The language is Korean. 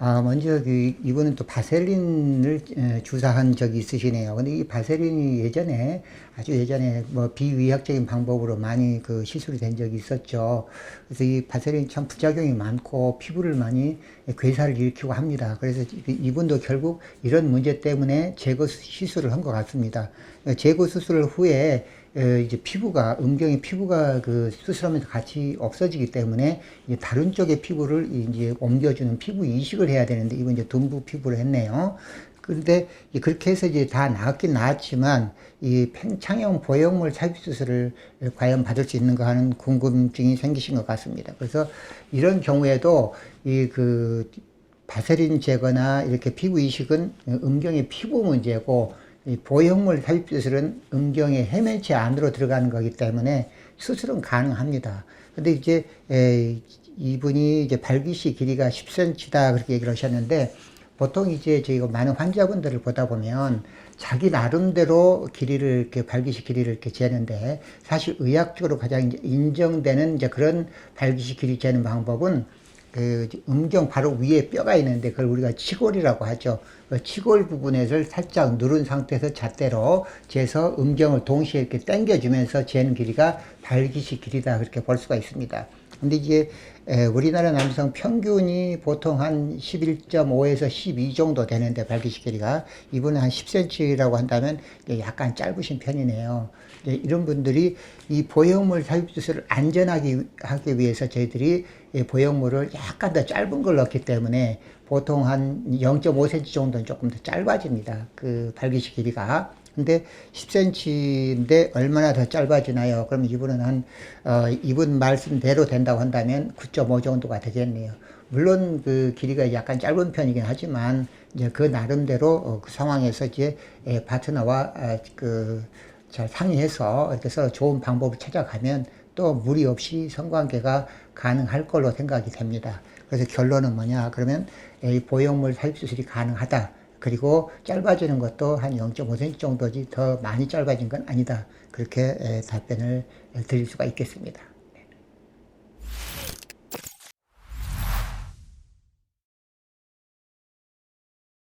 아, 먼저 그 이분은 또 바셀린을 에, 주사한 적이 있으시네요. 근데 이 바셀린이 예전에 아주 예전에 뭐 비의학적인 방법으로 많이 그 시술이 된 적이 있었죠. 그래서 이 바셀린 참 부작용이 많고 피부를 많이 괴사를 일으키고 합니다. 그래서 이- 이분도 결국 이런 문제 때문에 제거 시술을 한 것 같습니다. 제거 수술 후에 에, 이제 피부가 음경의 피부가 그 수술하면서 같이 없어지기 때문에 이제 다른 쪽의 피부를 이제 옮겨주는 피부 이식을 해야 되는데 이건 이제 둔부 피부를 했네요. 그런데 이 그렇게 해서 이제 다 나았긴 나았지만 이 팽창형 보형물 삽입 수술을 과연 받을 수 있는가 하는 궁금증이 생기신 것 같습니다. 그래서 이런 경우에도 이그 바세린 제거나 이렇게 피부 이식은 음경의 피부 문제고 이 보형물 삽입 수술은 음경의 해면체 안으로 들어가는 거기 때문에 수술은 가능합니다. 근데 이제 에, 이분이 이제 발기시 길이가 10cm다 그렇게 얘기를 하셨는데 보통 이제 저희가 많은 환자분들을 보다 보면 자기 나름대로 길이를 이렇게 발기시 길이를 이렇게 재는데 사실 의학적으로 가장 인정되는 이제 그런 발기시 길이 재는 방법은 그 음경 바로 위에 뼈가 있는데 그걸 우리가 치골이라고 하죠. 그 치골 부분에를 살짝 누른 상태에서 잣대로 재서 음경을 동시에 이렇게 당겨주면서 재는 길이가 발기시 길이다 그렇게 볼 수가 있습니다. 근데 이제 에, 우리나라 남성 평균이 보통 한 11.5에서 12 정도 되는데 발기시 길이가 이분은 한 10cm라고 한다면 약간 짧으신 편이네요. 이런 분들이 이 보형물 삽입 수술을 안전하게 하기 위해서 저희들이 이 보형물을 약간 더 짧은 걸 넣기 때문에 보통 한 0.5cm 정도는 조금 더 짧아집니다. 그 발기시 길이가. 근데 10cm인데 얼마나 더 짧아지나요? 그럼 이분은 한, 어, 이분 말씀대로 된다고 한다면 9.5 정도가 되겠네요. 물론 그 길이가 약간 짧은 편이긴 하지만 이제 그 나름대로 어, 그 상황에서 이제 에, 파트너와 아, 그, 잘 상의해서 이렇게 서로 좋은 방법을 찾아가면 또 무리 없이 성관계가 가능할 걸로 생각이 됩니다. 그래서 결론은 뭐냐? 그러면 이 보형물 삽입 수술이 가능하다. 그리고 짧아지는 것도 한 0.5cm 정도지 더 많이 짧아진 건 아니다. 그렇게 에, 답변을 드릴 수가 있겠습니다.